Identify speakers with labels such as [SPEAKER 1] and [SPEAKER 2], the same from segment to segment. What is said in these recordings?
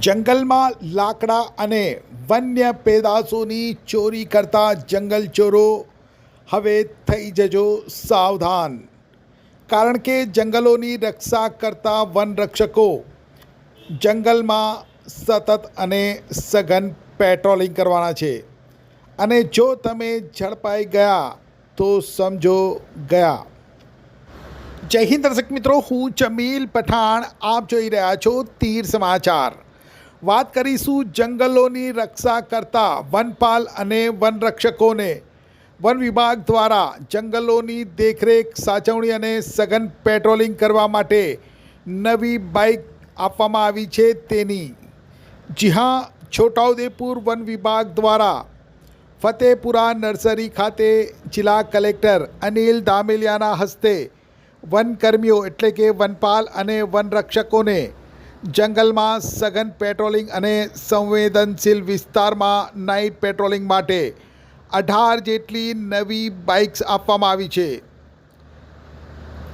[SPEAKER 1] જંગલમાં લાકડા અને વન્ય પેદાશોની ચોરી કરતા જંગલ ચોરો હવે થઈ જજો સાવધાન. કારણ કે જંગલોની રક્ષા કરતા વનરક્ષકો જંગલમાં સતત અને સઘન પેટ્રોલિંગ કરવાના છે. અને જો તમે ઝડપાઈ ગયા તો સમજો ગયા. જય હિન્દ દર્શક મિત્રો, હું ચમીલ પઠાણ. આપ જોઈ રહ્યા છો તીર સમાચાર. વાત કરીશું જંગલોની રક્ષા કરતા વનપાલ અને વનરક્ષકોને. વન વિભાગ દ્વારા જંગલોની દેખરેખ, સાચવણી અને સઘન પેટ્રોલિંગ કરવા માટે નવી બાઇક આપવામાં આવી છે તેની. જી હા, છોટાઉદેપુર વન વિભાગ દ્વારા ફતેપુરા નર્સરી ખાતે જિલ્લા કલેક્ટર અનિલ દામેલિયાના હસ્તે વનકર્મીઓ એટલે કે વનપાલ અને વનરક્ષકોને જંગલમાં સઘન પેટ્રોલિંગ અને સંવેદનશીલ વિસ્તારમાં નાઇટ પેટ્રોલિંગ માટે અઢાર જેટલી નવી બાઇક્સ આપવામાં આવી છે.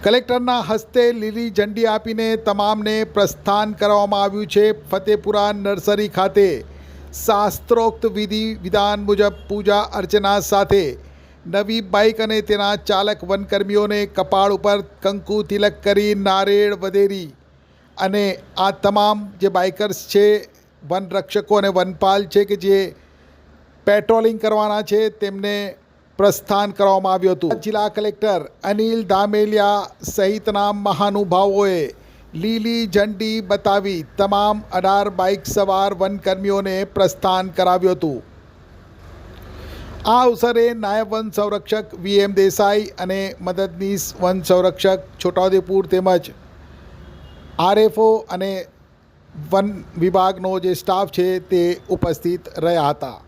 [SPEAKER 1] કલેક્ટરના હસ્તે લીલી ઝંડી આપીને તમામને પ્રસ્થાન કરવામાં આવ્યું છે. ફતેપુરા નર્સરી ખાતે શાસ્ત્રોક્ત વિધિ વિધાન મુજબ પૂજા અર્ચના સાથે નવી બાઇક અને તેના ચાલક વનકર્મીઓને કપાળ ઉપર કંકુ તિલક કરી નારેળ વધેરી અને આ તમામ જે બાઇકર્સ છે વનરક્ષકો અને વનપાલ છે કે જે પેટ્રોલિંગ કરવાના છે, તેમને પ્રસ્થાન કરવામાં આવ્યું હતું. જિલ્લા કલેક્ટર અનિલ દામેલિયા સહિતના મહાનુભાવોએ લીલી ઝંડી બતાવી તમામ અઢાર બાઇક સવાર વનકર્મીઓને પ્રસ્થાન કરાવ્યું હતું. આ અવસરે નાયબ વન સંરક્ષક વી એમ દેસાઈ અને મદદનીશ વન સંરક્ષક છોટાઉદેપુર તેમજ આરએફઓ અને વન વિભાગનો જે સ્ટાફ છે તે ઉપસ્થિત રહ્યા હતા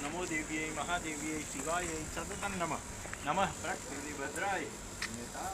[SPEAKER 2] નમો નમો મહાદેવીએ શિવાય સતતમ નમઃ. નમઃ પ્રકૃતિભદ્રાય સ્મિતા